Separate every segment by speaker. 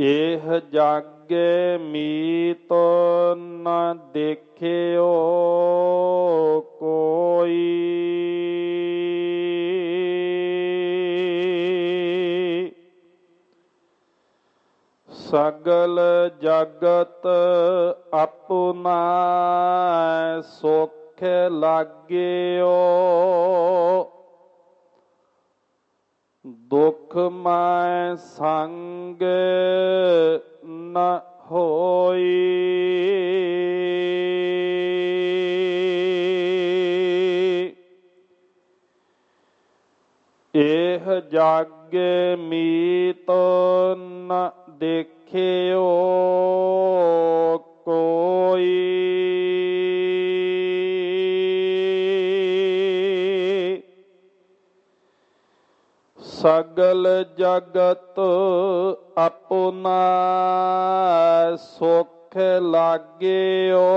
Speaker 1: ਇਹ ਜਾਗੇ ਮੀਤ ਨ ਦੇਖਿਓ ਕੋਈ। ਸਗਲ ਜਗਤ ਆਪਣਾ ਸੁਖ ਲਾਗਿਓ। ਦੁਖ ਮੈਂ ਸੰਗ ਨ ਹੋਈ। ਇਹ ਜਾਗੇ ਮੀਤ ਨ ਦੇਖਿਓ। ਸਗਲ ਜਗਤ ਆਪਣਾ ਸੁਖ ਲਾਗਿਓ।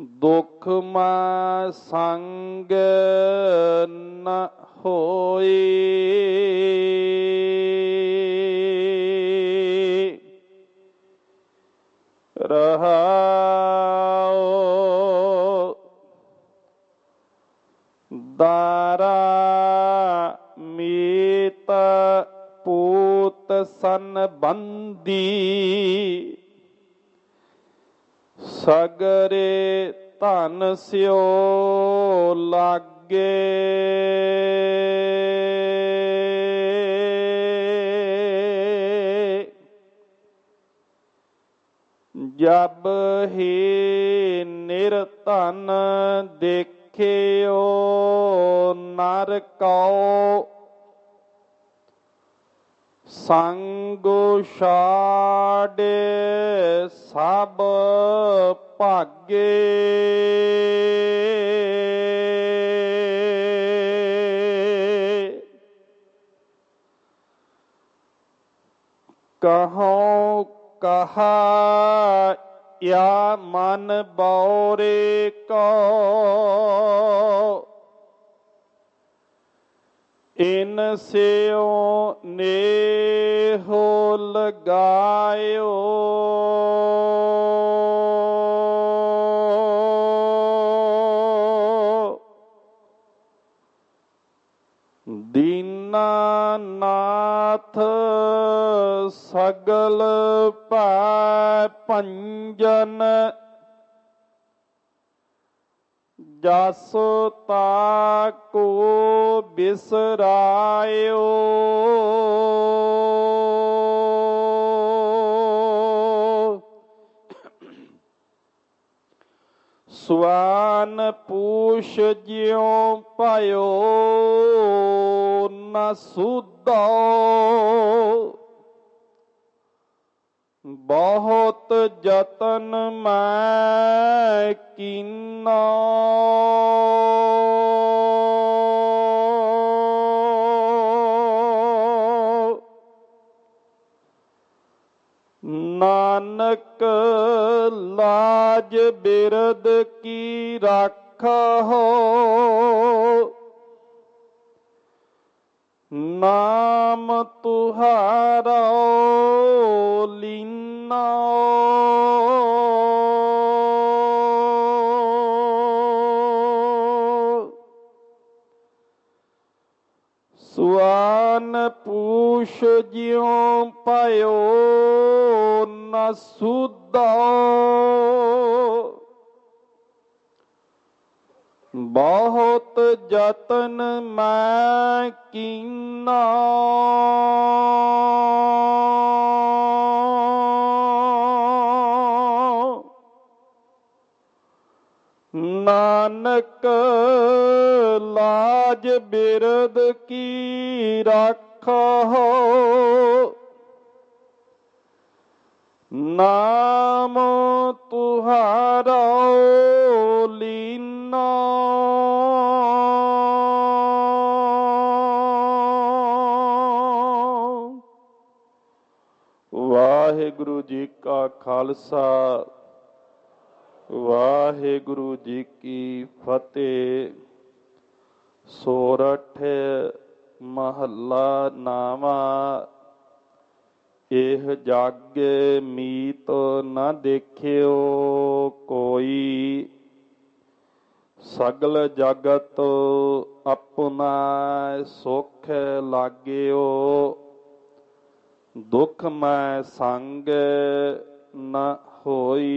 Speaker 1: ਦੁਖ ਮਾ ਸੰਗ ਨ ਹੋਈ। ਰਹਾਉ ਤਾਰਾ ਮੀਤ ਪੂਤ ਸਨ ਬੰਦੀ ਸਗਰੇ ਧਨ ਸਿਓ ਲਾਗੇ। ਜਬ ਹੀ ਨਿਰਧਨ ਦੇਖਿਓ ਨਰ ਕਉ ਸੰਗ ਛਾੜੇ ਸਭ ਭਾਗੇ। ਕਹੋ ਕਹਾ ਯਾ ਮਨ ਬੌਰੇ ਕੋ। ਇਨ ਸਿਓ ਨੇਹੋ ਲਗਾਇਓ। ਦੀਨਾਨਾਥ ਸਗਲ ਭੈ ਭੰਜਨ ਜਸ ਤਾ ਕੋ ਬਿਸਰਾਇਓ। ਸਵਾਨ ਪੂਛ ਜਿਉ ਪਾਇਓ ਨ ਬਹੁਤ ਯਤਨ ਮੈਂ ਕੀਨਾ। ਨਾਨਕ ਲਾਜ ਬਿਰਦ ਕੀ ਰਾਖੋ ਨਾਮ ਤੁਹਾਰਾ ਲੀਨਾ। ਸੁਆਨ ਪੂਛ ਜਿਉ ਪਾਇਓ ਨ ਸੁਧੋ ਬਹੁਤ ਯਤਨ ਮੈਂ ਕੀਨਾ। ਨਾਨਕ ਲਾਜ ਬਿਰਦ ਕੀ ਰਾਖੋ। ਵਾਹਿਗੁਰੂ ਜੀ ਕਾ ਖਾਲਸਾ, ਵਾਹਿਗੁਰੂ ਜੀ ਕੀ ਫਤਿਹ। ਸੋਰਠ ਮਹੱਲਾ ਨਾਵਾ ਇਹ ਜਗ ਮੀਤ ਨਾ ਦੇਖਿਓ ਕੋਈ। ਸਗਲ ਜਗਤ ਆਪਣਾ ਸੁਖ ਲਾਗਿਓ। ਦੁਖ ਮੈਂ ਸੰਗ ਨ ਹੋਈ।